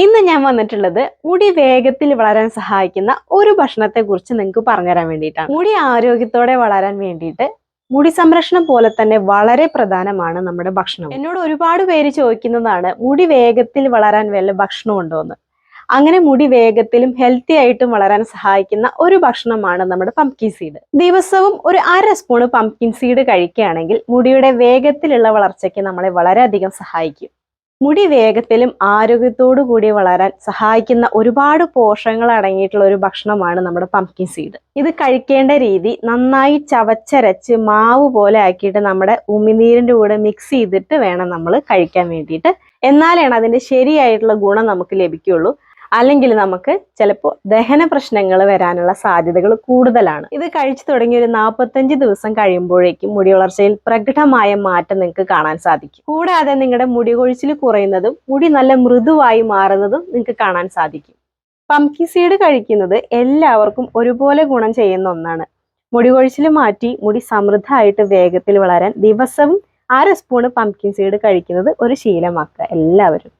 ഇന്ന് ഞാൻ വന്നിട്ടുള്ളത് മുടി വേഗത്തിൽ വളരാൻ സഹായിക്കുന്ന ഒരു ഭക്ഷണത്തെ കുറിച്ച് നിങ്ങൾക്ക് പറഞ്ഞുതരാൻ വേണ്ടിയിട്ടാണ്. മുടി ആരോഗ്യത്തോടെ വളരാൻ വേണ്ടിയിട്ട് മുടി സംരക്ഷണം പോലെ തന്നെ വളരെ പ്രധാനമാണ് നമ്മുടെ ഭക്ഷണം. എന്നോട് ഒരുപാട് പേര് ചോദിക്കുന്നതാണ് മുടി വേഗത്തിൽ വളരാൻ വല്ല ഭക്ഷണം ഉണ്ടോ എന്ന് അങ്ങനെ മുടി വേഗത്തിലും ഹെൽത്തി ആയിട്ടും വളരാൻ സഹായിക്കുന്ന ഒരു ഭക്ഷണമാണ് നമ്മുടെ പംകിൻ സീഡ് ദിവസവും ഒരു അര സ്പൂണ് പംകിൻ സീഡ് കഴിക്കുകയാണെങ്കിൽ മുടിയുടെ വേഗത്തിലുള്ള വളർച്ചയ്ക്ക് നമ്മളെ വളരെയധികം സഹായിക്കും. മുടി വേഗത്തിലും ആരോഗ്യത്തോടു കൂടി വളരാൻ സഹായിക്കുന്ന ഒരുപാട് പോഷകങ്ങൾ അടങ്ങിയിട്ടുള്ള ഒരു ഭക്ഷണമാണ് നമ്മുടെ പംകിൻ സീഡ് ഇത് കഴിക്കേണ്ട രീതി നന്നായി ചവച്ചരച്ച് മാവ് പോലെ ആക്കിയിട്ട് നമ്മുടെ ഉമിനീരിന്റെ കൂടെ മിക്സ് ചെയ്തിട്ട് വേണം നമ്മൾ കഴിക്കാൻ വേണ്ടിയിട്ട്. എന്നാലാണ് അതിന്റെ ശരിയായിട്ടുള്ള ഗുണം നമുക്ക് ലഭിക്കുള്ളൂ അല്ലെങ്കിൽ നമുക്ക് ചിലപ്പോൾ ദഹന പ്രശ്നങ്ങൾ വരാനുള്ള സാധ്യതകൾ കൂടുതലാണ്. ഇത് കഴിച്ചു തുടങ്ങി ഒരു നാൽപ്പത്തഞ്ച് ദിവസം കഴിയുമ്പോഴേക്കും മുടി വളർച്ചയിൽ പ്രകടമായ മാറ്റം നിങ്ങൾക്ക് കാണാൻ സാധിക്കും. കൂടാതെ നിങ്ങളുടെ മുടി കൊഴിച്ചിൽ കുറയുന്നതും മുടി നല്ല മൃദുവായി മാറുന്നതും നിങ്ങൾക്ക് കാണാൻ സാധിക്കും. പംകി സീഡ് കഴിക്കുന്നത് എല്ലാവർക്കും ഒരുപോലെ ഗുണം ചെയ്യുന്ന ഒന്നാണ്. മുടി കൊഴിച്ചിൽ മാറ്റി മുടി സമൃദ്ധമായിട്ട് വേഗത്തിൽ വളരാൻ ദിവസവും അര സ്പൂണ് പംകിൻ സീഡ് കഴിക്കുന്നത് ഒരു ശീലമാക്കുക എല്ലാവരും.